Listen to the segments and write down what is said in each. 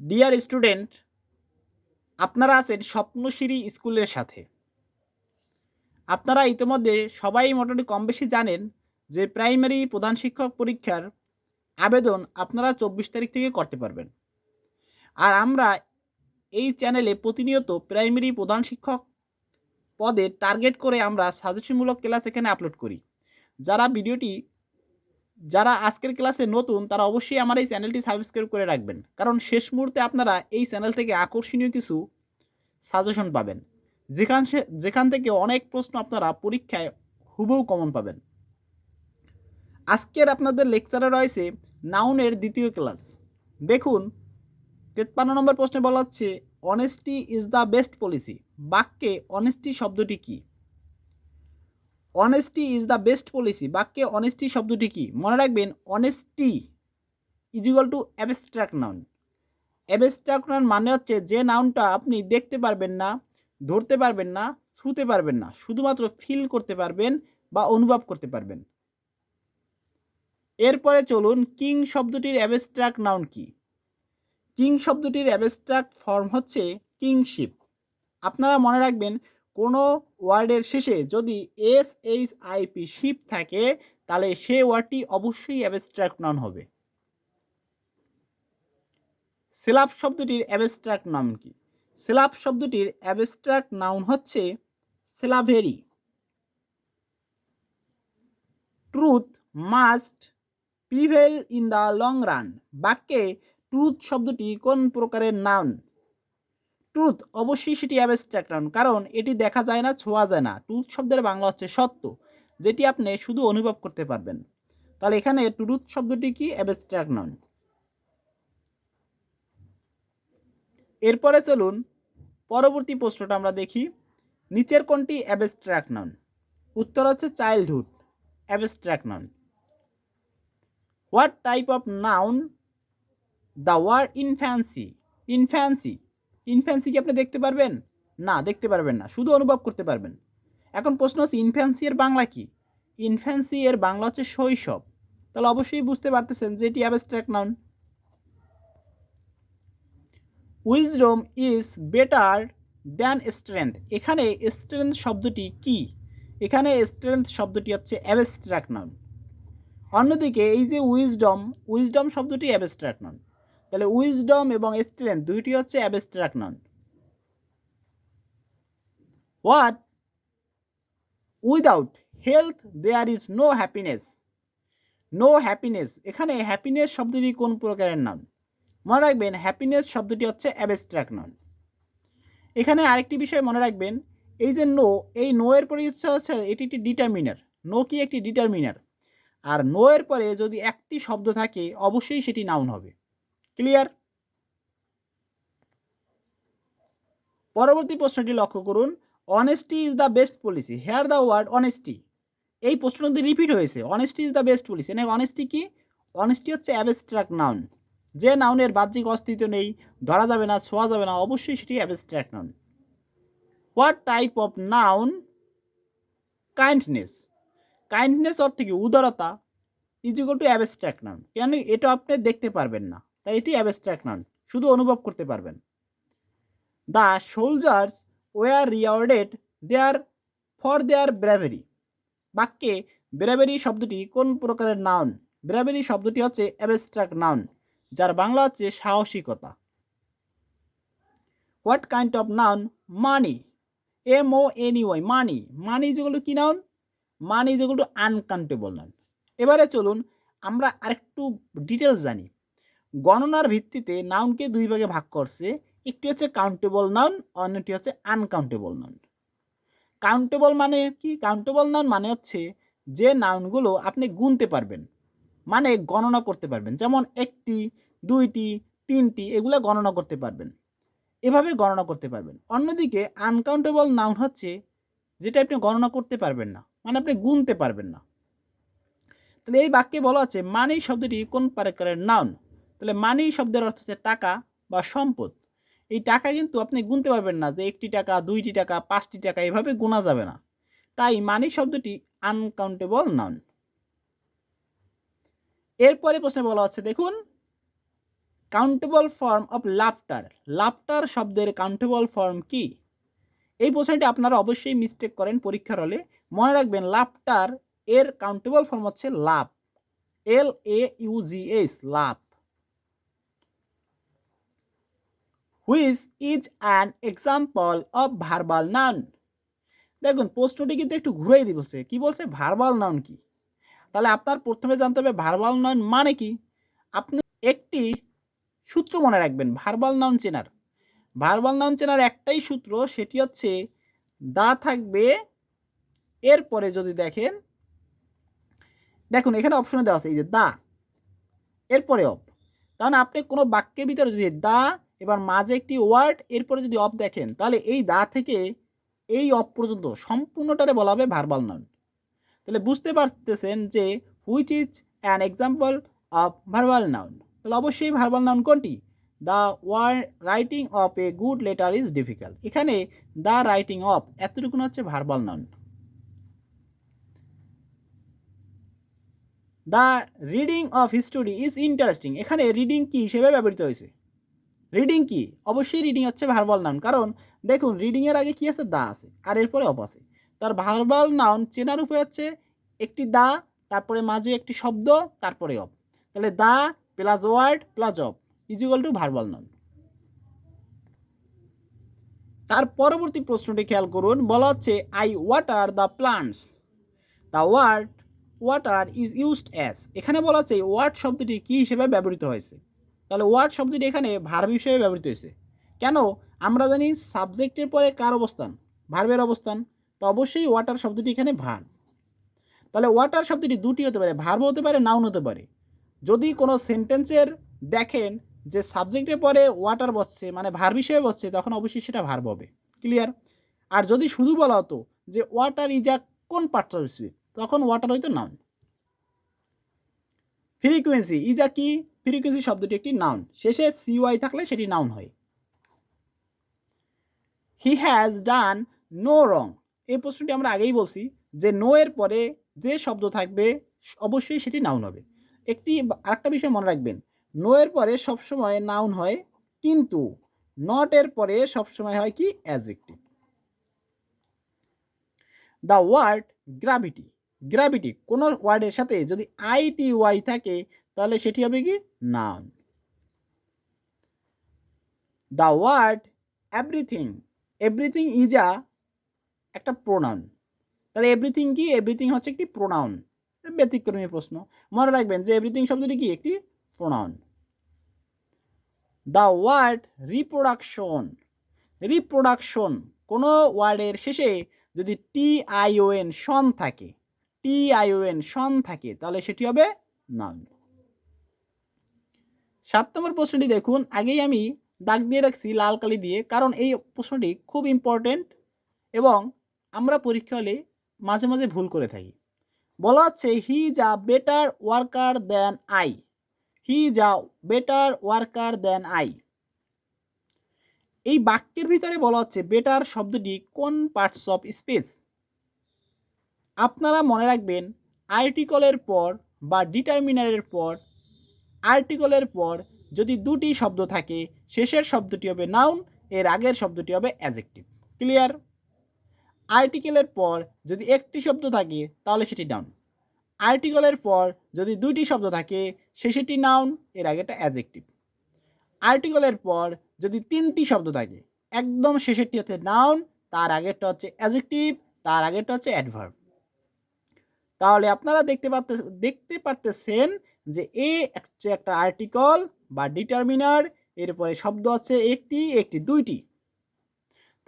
Dear student আপনারা আছেন স্বপ্নশ্রী স্কুলের সাথে। আপনারা ইতিমধ্যে সবাই মোটামুটি কম বেশি জানেন যে প্রাইমারি প্রধান শিক্ষক পরীক্ষার আবেদন আপনারা চব্বিশ তারিখ থেকে করতে পারবেন। আর আমরা এই চ্যানেলে প্রতিনিয়ত প্রাইমারি প্রধান শিক্ষক পদে টার্গেট করে আমরা সাজেশনমূলক ক্লাস এখানে আপলোড করি। যারা ভিডিওটি যারা আজকের ক্লাসে নতুন, তারা অবশ্যই আমার এই চ্যানেলটি সাবস্ক্রাইব করে রাখবেন। কারণ শেষ মুহূর্তে আপনারা এই চ্যানেল থেকে আকর্ষণীয় কিছু সাজেশন পাবেন। যেখান যেখান থেকে অনেক প্রশ্ন আপনারা পরীক্ষায় হুবহু কমন পাবেন। আজকের আপনাদের লেকচারে রয়েছে নাউনের দ্বিতীয় ক্লাস দেখুন, তেপ্পান্ন নম্বর প্রশ্নে বলা হচ্ছে honesty is the best policy বাক্যে অনেস্টি শব্দটি কী? Honesty is the best policy বাক্যে অনেস্টি শব্দটি কী? মনে রাখবেন honesty is equal to abstract noun abstract noun মানে হচ্ছে যে নাউনটা আপনি দেখতে পারবেন না, ধরতে পারবেন না, ছুতে পারবেন না। শুধুমাত্র ফিল করতে পারবেন বা অনুভব করতে পারবেন। এরপরে চলুন কিং শব্দটির অ্যাবস্ট্রাক্ট নাউন কি? কিং শব্দটির অ্যাবস্ট্রাক্ট ফর্ম হচ্ছে কিংশিপ আপনারা মনে রাখবেন কোনো ওয়ার্ডের শেষে যদি এস এইচ আইপি শিপ থাকে, তাহলে সে ওয়ার্ডটি অবশ্যই অ্যাবস্ট্রাক্ট নন হবে। সেলাপ শব্দটির অ্যাবস্ট্রাক্ট নাম কি? সেলাপ শব্দটির অ্যাবস্ট্রাক্ট নাউন হচ্ছে slavery truth must prevail in the long run বাক্যে ট্রুথ শব্দটি কোন প্রকারের নাউন ট্রুথ অবশ্যই সেটি অ্যাবস্ট্রাক্ট নাউন কারণ এটি দেখা যায় না, ছোঁয়া যায় না। ট্রুথ শব্দের বাংলা হচ্ছে সত্য, যেটি আপনি শুধু অনুভব করতে পারবেন। তাহলে এখানে ট্রুথ শব্দটি কি? অ্যাবস্ট্রাক্ট নাউন এরপরে চলুন, পরবর্তী প্রশ্নটা আমরা দেখি। নিচের কোনটি অ্যাবস্ট্রাক্ট নাউন উত্তর হচ্ছে childhood abstract noun what type of noun the word infancy infancy infancy কি আপনি দেখতে পারবেন? না, দেখতে পারবেন না, শুধু অনুভব করতে পারবেন। এখন প্রশ্ন হচ্ছে ইনফ্যান্সি এর বাংলা কি? ইনফ্যান্সি এর বাংলা হচ্ছে শৈশব। তাহলে অবশ্যই বুঝতে পারতেছেন যে এটি abstract noun wisdom is better than strength এখানে স্ট্রেংথ শব্দটি কি? এখানে স্ট্রেংথ শব্দটি হচ্ছে অ্যাবস্ট্রাক্ট নাউন অন্যদিকে এই যে উইজডম উইজডম শব্দটি অ্যাবস্ট্রাক্ট নাউন তাহলে উইজডম এবং স্ট্রেংথ দুইটি হচ্ছে abstract noun what without health there is no happiness no happiness এখানে হ্যাপিনেস শব্দটি কোন প্রকারের নাউন মনে রাখবেন হ্যাপিনেস শব্দটি হচ্ছে অ্যাবস্ট্রাক্ট নাউন এখানে আরেকটি বিষয় মনে রাখবেন, এই যে নো এই নো এর পরে হচ্ছে হচ্ছে, এটি একটি ডিটারমিনার নো কি একটি ডিটারমিনার আর নো এর পরে যদি একটি শব্দ থাকে, অবশ্যই সেটি নাউন হবে। ক্লিয়ার পরবর্তী প্রশ্নটি লক্ষ্য করুন। Honesty is the best policy here the word honesty এই প্রশ্নটি রিপিট হয়েছে। Honesty is the best policy মানে অনেস্টি কি? অনেস্টি হচ্ছে অ্যাবস্ট্রাক্ট নাউন যে নাউনের বাহ্যিক অস্তিত্ব নেই, ধরা যাবে না, ছোঁয়া যাবে না, অবশ্যই সেটি abstract noun what type of noun kindness kindness অর্থ কি? উদারতা is equal to abstract noun কেন? এটা আপনি দেখতে পারবেন না। তাই এটি অ্যাবস্ট্রাক্ট নন শুধু অনুভব করতে পারবেন। The soldiers were rewarded there for their bravery বাক্যে ব্র্যাভেরি শব্দটি কোন প্রকারের নাউন ব্র্যাভেরি শব্দটি হচ্ছে অ্যাবস্ট্রাক্ট নাউন যার বাংলা হচ্ছে সাহসিকতা। What kind of noun money M O N Y money money যেগুলো কি নাউন মানি যেগুলো আনকাউন্টেবল নাউন এবারে চলুন আমরা আরেকটু ডিটেলস জানি। গণনার ভিত্তিতে নাউনকে দুই ভাগে ভাগ করছে। একটি হচ্ছে কাউন্টেবল নাউন অন্যটি হচ্ছে আনকাউন্টেবল নাউন কাউন্টেবল মানে কি? কাউন্টেবল নাউন মানে হচ্ছে যে নাউনগুলো আপনি গুনতে পারবেন। মানে গণনা করতে পারবেন। যেমন একটি, দুইটি, তিনটি, এগুলো গণনা করতে পারবেন। এভাবে গণনা করতে পারবেন। অন্যদিকে আনকাউন্টেবল নাউন হচ্ছে যেটা আপনি গণনা করতে পারবেন না। মানে আপনি গুনতে পারবেন না। তাহলে এই বাক্যে বলা আছে মানি শব্দটি কোন প্রকারের নাউন তাহলে মানি শব্দের অর্থ হচ্ছে টাকা বা সম্পদ। এই টাকা কিন্তু আপনি গুনতে পারবেন না যে একটি টাকা, দুইটি টাকা, পাঁচটি টাকা এভাবে গোনা যাবে না। তাই মানি শব্দটি আনকাউন্টেবল নাউন এরপরে প্রশ্নে বলা হচ্ছে, দেখুন countable form of laughter laughter শব্দের কাউন্টেবল ফর্ম কি? এই প্রশ্নটি আপনারা অবশ্যই মিস্টেক করেন পরীক্ষার হলে। মনে রাখবেন লাফটার এর কাউন্টেবল ফর্ম হচ্ছে love L A U G S love which is an example of verbal noun দেখুন, প্রশ্নটি কিন্তু একটু ঘুরাই দিবছে কী বলছে? ভার্বাল নাউন কি? তাহলে আপনার প্রথমে জানতে হবে ভার্বাল নাউন মানে কি? আপনি একটি সূত্র মনে রাখবেন ভার্বাল নাউন চেনার। ভার্বাল নাউন চেনার একটাই সূত্র, সেটি হচ্ছে, দা থাকবে। এরপরে যদি দেখেন, দেখুন, এখানে অপশনে দেওয়া আছে, এই যে দা। এরপরে অফ। তাহলে আপনি কোনো বাক্যের ভিতরে যদি দা এবার মাঝে একটি ওয়ার্ড এরপরে যদি অফ দেখেন, তাহলে এই দা থেকে এই অফ পর্যন্ত সম্পূর্ণটারে বলা হবে ভার্বাল নাউন তাহলে বুঝতে পারতেছেন যে which is an example of verbal noun তাহলে অবশ্যই ভার্বাল নাউন কোনটি? The war writing of a good letter is difficult এখানে দ্য রাইটিং অফ এতটুকু হচ্ছে verbal noun the reading of history is interesting এখানে রিডিং কি হিসেবে ব্যবহৃত হয়েছে? রিডিং কি? অবশ্যই রিডিং হচ্ছে ভার্বাল নাউন কারণ দেখুন রিডিংয়ের আগে কি আছে? দা আছে, আর এরপরে অফ আছে। তার ভার্বাল নাউন চেনার উপায় হচ্ছে একটি দা, তারপরে মাঝে একটি শব্দ, তারপরে অফ তাহলে the plus word plus of is equal to verbal noun তার পরবর্তী প্রশ্নটি খেয়াল করুন, বলা হচ্ছে I water the plants the word water is used as এখানে বলা হচ্ছে ওয়ার্ড শব্দটি কী হিসেবে ব্যবহৃত হয়েছে? তাহলে ওয়ার্ড শব্দটি এখানে ভার্ব হিসেবে ব্যবহৃত হয়েছে। কেন? আমরা জানি সাবজেক্টের পরে কার অবস্থান? ভার্বের অবস্থান। তো অবশ্যই ওয়াটার শব্দটি এখানে ভার্ব তাহলে ওয়াটার শব্দটি দুটি হতে পারে ভার্ব হতে পারে নাউন হতে পারে। যদি কোনো সেন্টেন্সের দেখেন যে সাবজেক্টের পরে ওয়াটার বসছে মানে ভার্ব হিসেবে বসছে, তখন অবশ্যই সেটা ভার্ব হবে। ক্লিয়ার আর যদি শুধু বলা হতো যে ওয়াটার ইজ আ কোন পার্ট অফ স্পিচ তখন ওয়াটার হয়তো নাউন ফ্রিকুয়েন্সি ইজ কি? ফ্রিকুয়েন্সি শব্দটি একটি নাউন শেষে সিওয়াই থাকলে সেটি নাউন হয়। হি হ্যাজ ডান নো রং এই প্রশ্নটি আমরা আগেই বলছি যে নো এর পরে যে শব্দ থাকবে, অবশ্যই সেটি নাউন হবে। একটি আরেকটা বিষয় মনে রাখবেন। নো এর পরে সবসময় নাউন হয়, কিন্তু নট এর পরে সবসময় হয় কি? Adjective the word gravity gravity কোনো ওয়ার্ডের সাথে যদি আইটি ওয়াই থাকে, তাহলে সেটি হবে কি? Noun the word everything everything is a একটা প্রোনাউন তাহলে এভরিথিং কি? এভরিথিং হচ্ছে একটি প্রোনাউন ব্যতিক্রমী প্রশ্ন। মনে রাখবেন যে এভরিথিং শব্দটি কি? একটি pronoun the word reproduction reproduction কোনো ওয়ার্ডের শেষে যদি টি আইওএন সন থাকে টি আইওএন সন থাকে, তাহলে সেটি হবে নাউন সাত নম্বর প্রশ্নটি দেখুন, আগেই আমি দাগ দিয়ে রাখছি লাল কালি দিয়ে, কারণ এই প্রশ্নটি খুব ইম্পর্টেন্ট এবং আমরা পরীক্ষা হলে মাঝে মাঝে ভুল করে থাকি। বলা হচ্ছে he a better worker than I he a better worker than I এই বাক্যের ভিতরে বলা হচ্ছে বেটার শব্দটি কোন পার্টস অফ স্পেস আপনারা মনে রাখবেন আর্টিকলের পর বা ডিটারমিনারের পর আর্টিকলের পর যদি দুটি শব্দ থাকে, শেষের শব্দটি হবে নাউন এর আগের শব্দটি হবে অ্যাজেক্টিভ ক্লিয়ার আর্টিকেলের পর যদি একটি শব্দ থাকে, তাহলে সেটি নাউন আর্টিকলের পর যদি দুটি শব্দ থাকে, শেষেটি নাউন এর আগেটা অ্যাজেক্টিভ আর্টিকলের পর যদি তিনটি শব্দ থাকে, একদম শেষেরটি হচ্ছে নাউন তার আগেরটা হচ্ছে অ্যাজেক্টিভ তার আগেরটা হচ্ছে অ্যাডভার্ব তাহলে আপনারা দেখতে পারতে, দেখতে পারতেছেন যে এ একটা আর্টিকল বা ডিটারমিনার এরপরে শব্দ আছে একটি একটি দুইটি।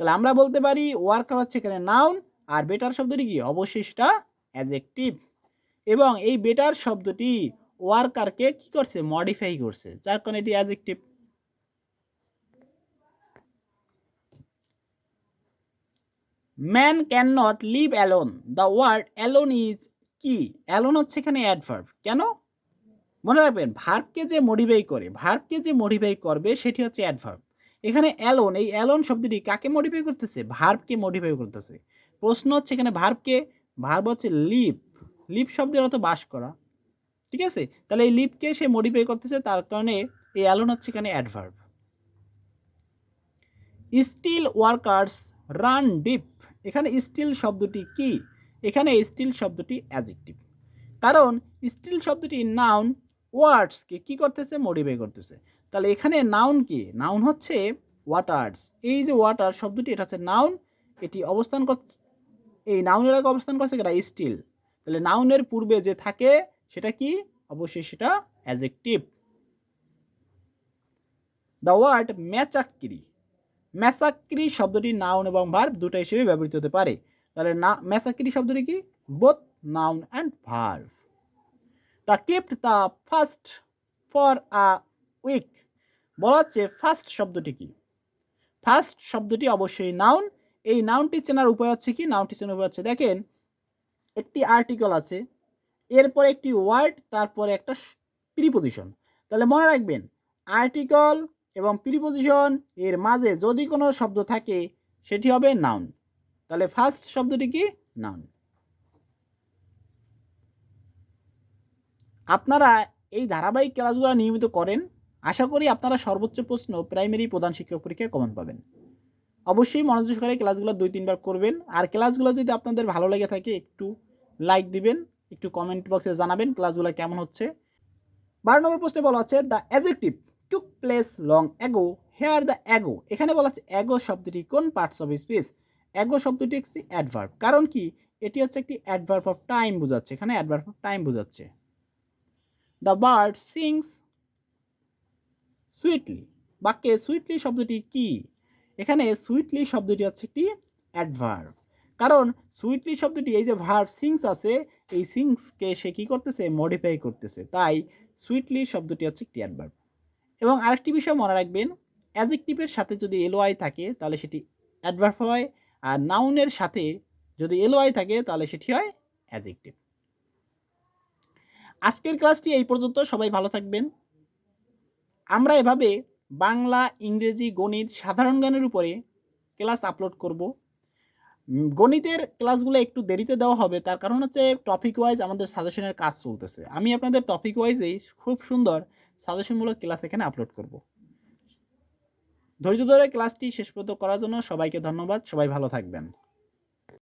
তাহলে আমরা বলতে পারি ওয়ার্কার হচ্ছে এখানে নাউন আর বেটার শব্দটি কি? অবশ্যই সেটা অ্যাজেক্টিভ এবং এই বেটার শব্দটি ওয়ার্কারকে কি করছে? মডিফাই করছে। যার কারণে এটি adjective man can not live alone the word alone is কি? অ্যালোন হচ্ছে এখানে অ্যাডভার্ব কেন? মনে রাখবেন ভার্বকে যে মডিফাই করে ভার্বকে যে মডিফাই করবে, সেটি হচ্ছে অ্যাডভার্ব এখানে অ্যালোন, এই অ্যালোন শব্দটি কাকে মডিফাই করতেছে? ভার্বকে মডিফাই করতেছে। প্রশ্ন হচ্ছে এখানে ভার্বকে ভার্ব হচ্ছে লিপ লিপ শব্দের অর্থ বাস করা। ঠিক আছে? তাহলে এই লিপকে সে মডিফাই করতেছে, তার কারণে এই অ্যালোন হচ্ছে এখানে adverb still workers run deep এখানে স্টিল শব্দটি কি? এখানে স্টিল শব্দটি অ্যাজেক্টিভ কারণ স্টিল শব্দটি নাউন ওয়ার্ডসকে কি করতেছে? মডিফাই করতেছে। তাহলে এখানে নাউন কি? নাউন হচ্ছে ওয়াটার্স এই যে ওয়াটার শব্দটি, এটা হচ্ছে নাউন এটি অবস্থান করছে এই নাউনের আগে অবস্থান করছে এটা স্টিল তাহলে নাউনের পূর্বে যে থাকে, সেটা কি? অবশ্যই সেটা adjective the word massacre massacre শব্দটি নাউন এবং ভার্ব দুটো হিসেবে ব্যবহৃত হতে পারে। তাহলে না ম্যাসাক্রি শব্দটি কি? Both noun and verb the kept the fast for a week বলা হচ্ছে ফার্স্ট শব্দটি কি? ফার্স্ট শব্দটি অবশ্যই নাউন এই নাউনটি চেনার উপায় হচ্ছে কি? নাউনটি চেনার উপায় হচ্ছে, দেখেন, একটি আর্টিকেল আছে, এরপরে একটি ওয়ার্ড তারপরে একটা প্রিপোজিশন তাহলে মনে রাখবেন আর্টিকল এবং প্রিপোজিশন এর মাঝে যদি কোনো শব্দ থাকে, সেটি হবে নাউন তাহলে ফার্স্ট শব্দটি কি? নাউন আপনারা এই ধারাবাহিক ক্লাসগুলো নিয়মিত করেন, আশা করি আপনারা সর্বোচ্চ প্রশ্ন প্রাইমারি প্রধান শিক্ষক পরীক্ষায় কমন পাবেন। অবশ্যই মনোযোগ সহকারে ক্লাসগুলো দুই, তিনবার করবেন, আর ক্লাসগুলো যদি আপনাদের ভালো লেগে থাকে, একটু লাইক দিবেন, একটু কমেন্ট বক্সে জানাবেন ক্লাসগুলো কেমন হচ্ছে। বারো নম্বর প্রশ্নে বলা হচ্ছে the adjective took place long ago here the ago এখানে বলা আছে অ্যাগো শব্দটি কোন পার্টস অফ স্পেস অ্যাগো শব্দটি একটি অ্যাডভার্ব কারণ কি? এটি হচ্ছে একটি অ্যাডভার্ব অফ টাইম বোঝাচ্ছে। এখানে অ্যাডভার্ব অফ টাইম বোঝাচ্ছে। দ্য বার্ড সিংস সুইটলি বাক্যে সুইটলি শব্দটি কি? এখানে সুইটলি শব্দটি হচ্ছে একটি অ্যাডভার্ব কারণ সুইটলি শব্দটি এই যে ভার্ব সিংস আছে, এই সিংসকে সে কী করতেছে? মডিফাই করতেছে। তাই সুইটলি শব্দটি হচ্ছে একটি অ্যাডভার্ব এবং আরেকটি বিষয় মনে রাখবেন অ্যাজেক্টিভের সাথে যদি এলোআই থাকে, তাহলে সেটি অ্যাডভার্ব হয়। আর নাউনের সাথে যদি এলোআই থাকে, তাহলে সেটি হয় অ্যাজেক্টিভ আজকের ক্লাসটি এই পর্যন্ত। সবাই ভালো থাকবেন। আমরা এভাবে বাংলা, ইংরেজি, গণিত সাধারণ জ্ঞানের উপরে ক্লাস আপলোড করব। গণিতের ক্লাসগুলো একটু দেরিতে দেওয়া হবে। তার কারণ হচ্ছে টপিক ওয়াইজ আমাদের সাজেশনের কাজ চলতেছে। আমি আপনাদের টপিক ওয়াইজেই খুব সুন্দর সাজেশনমূলক ক্লাস এখানে আপলোড করব। ধৈর্য ধরে ক্লাসটি শেষ পর্যন্ত করার জন্য সবাইকে ধন্যবাদ। সবাই ভালো থাকবেন।